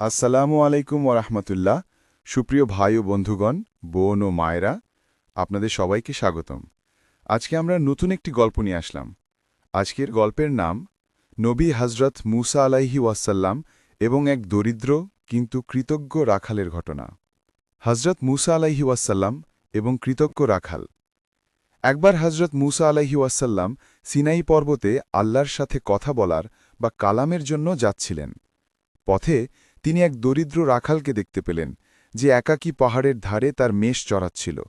আসসালামু আলাইকুম ওরহমতুল্লাহ সুপ্রিয় ভাই ও বন্ধুগণ, বোন ও মায়েরা, আপনাদের সবাইকে স্বাগতম। আজকে আমরা নতুন একটি গল্প নিয়ে আসলাম। আজকের গল্পের নাম, নবী হজরত মুসা আলাইহি ওয়াসাল্লাম এবং এক দরিদ্র কিন্তু কৃতজ্ঞ রাখালের ঘটনা। হজরত মুসা আলাইহি ওয়াসাল্লাম এবং কৃতজ্ঞ রাখাল। একবার হজরত মুসা আলাইহি ওয়াসাল্লাম সিনাই পর্বতে আল্লাহর সাথে কথা বলার বা কালামের জন্য যাচ্ছিলেন। পথে তিনি এক দরিদ্র রাখালকে দেখতে পেলেন, যে একাকী পাহাড়ের ধারে তার মেষ চড়াচ্ছিল।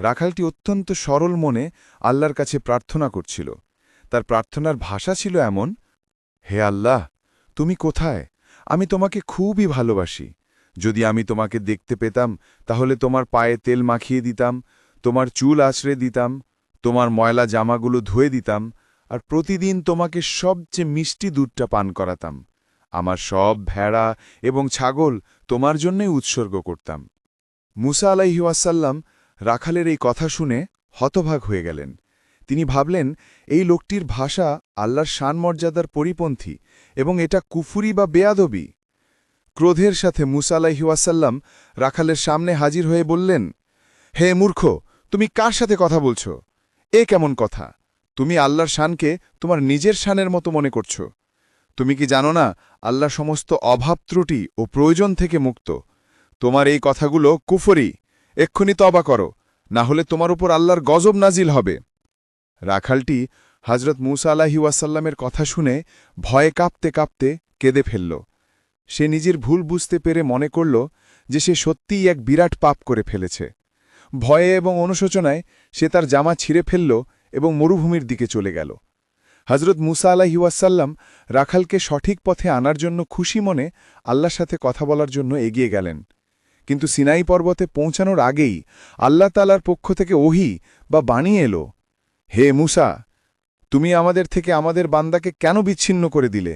রাখালটি অত্যন্ত সরল মনে আল্লাহর কাছে প্রার্থনা করছিল। তার প্রার্থনার ভাষা ছিল এমন, হে আল্লাহ, তুমি কোথায়? আমি তোমাকে খুবই ভালোবাসি। যদি আমি তোমাকে দেখতে পেতাম, তাহলে তোমার পায়ে তেল মাখিয়ে দিতাম, তোমার চুল আছড়ে দিতাম, তোমার ময়লা জামাগুলো ধুয়ে দিতাম, আর প্রতিদিন তোমাকে সবচেয়ে মিষ্টি দুধটা পান করাতাম। আমার সব ভেড়া এবং ছাগল তোমার জন্যই উৎসর্গ করতাম। মুসা আলাইহিওয়াসাল্লাম রাখালের এই কথা শুনে হতভাগ হয়ে গেলেন। তিনি ভাবলেন, এই লোকটির ভাষা আল্লাহর শানমর্যাদার পরিপন্থী এবং এটা কুফুরি বা বেয়াদবি? ক্রোধের সাথে মুসা আলাইহিওয়াসাল্লাম রাখালের সামনে হাজির হয়ে বললেন, হে মূর্খ, তুমি কার সাথে কথা বলছ? এ কেমন কথা? তুমি আল্লাহর শানকে তোমার নিজের শানের মতো মনে করছ। তুমি কি জানো না, আল্লাহ সমস্ত অভাব ত্রুটি ও প্রয়োজন থেকে মুক্ত। তোমার এই কথাগুলো কুফরি, এক্ষুনি তবা করো, না হলে তোমার উপর আল্লাহর গজব নাজিল হবে। রাখালটি হজরত মুসা আলাহি ওয়াসাল্লামের কথা শুনে ভয়ে কাঁপতে কাঁপতে কেঁদে ফেলল। সে নিজের ভুল বুঝতে পেরে মনে করল যে সে সত্যিই এক বিরাট পাপ করে ফেলেছে। ভয়ে এবং অনুশোচনায় সে তার জামা ছিঁড়ে ফেলল এবং মরুভূমির দিকে চলে গেল। হজরত মুসা আলাহিউসাল্লাম রাখালকে সঠিক পথে আনার জন্য খুশি মনে আল্লাহর সাথে কথা বলার জন্য এগিয়ে গেলেন। কিন্তু সিনাই পর্বতে পৌঁছানোর আগেই আল্লাহ তালার পক্ষ থেকে ওহি বা বাণী এলো, হে মুসা, তুমি আমাদের থেকে আমাদের বান্দাকে কেন বিচ্ছিন্ন করে দিলে?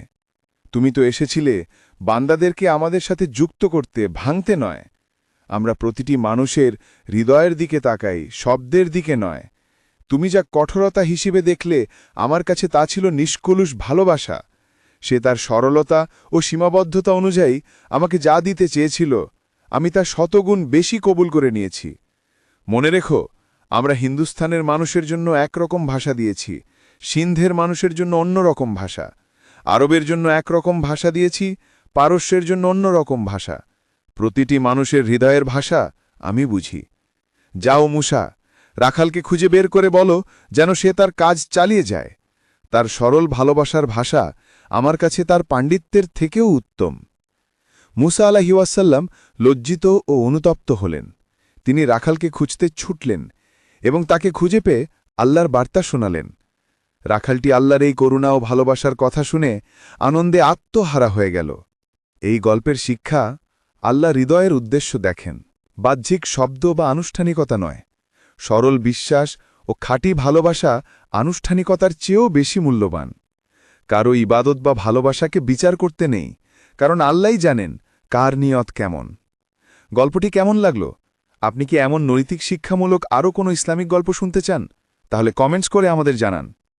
তুমি তো এসেছিলে বান্দাদেরকে আমাদের সাথে যুক্ত করতে, ভাঙতে নয়। আমরা প্রতিটি মানুষের হৃদয়ের দিকে তাকাই, শব্দের দিকে নয়। তুমি যা কঠোরতা হিসেবে দেখলে, আমার কাছে তা ছিল নিষ্কলুষ ভালোবাসা। সে তার সরলতা ও সীমাবদ্ধতা অনুযায়ী আমাকে যা দিতে চেয়েছিল, আমি তা শতগুণ বেশি কবুল করে নিয়েছি। মনে রেখো, আমরা হিন্দুস্থানের মানুষের জন্য একরকম ভাষা দিয়েছি, সিন্ধের মানুষের জন্য অন্য রকম ভাষা, আরবের জন্য একরকম ভাষা দিয়েছি, পারস্যের জন্য অন্য রকম ভাষা। প্রতিটি মানুষের হৃদয়ের ভাষা আমি বুঝি। যাও মুসা রাখালকে খুঁজে বের করে বলো যেন সে তার কাজ চালিয়ে যায়। তার সরল ভালোবাসার ভাষা আমার কাছে তার পাণ্ডিত্যের থেকেও উত্তম। মুসা আলাহিওয়াসাল্লাম লজ্জিত ও অনুতপ্ত হলেন। তিনি রাখালকে খুঁজতে ছুটলেন এবং তাকে খুঁজে পেয়ে আল্লাহর বার্তা শোনালেন। রাখালটি আল্লাহর এই করুণা ও ভালোবাসার কথা শুনে আনন্দে আত্মহারা হয়ে গেল। এই গল্পের শিক্ষা আল্লাহ হৃদয়ের উদ্দেশ্য দেখেন। বাহ্যিক শব্দ বা আনুষ্ঠানিকতা নয়। সরল বিশ্বাস ও খাঁটি ভালোবাসা আনুষ্ঠানিকতার চেয়েও বেশি মূল্যবান। কারও ইবাদত বা ভালোবাসাকে বিচার করতে নেই, কারণ আল্লাহই জানেন কার নিয়ত কেমন। গল্পটি কেমন লাগল? আপনি কি এমন নৈতিক শিক্ষামূলক আরও কোনো ইসলামিক গল্প শুনতে চান? তাহলে কমেন্টস করে আমাদের জানান।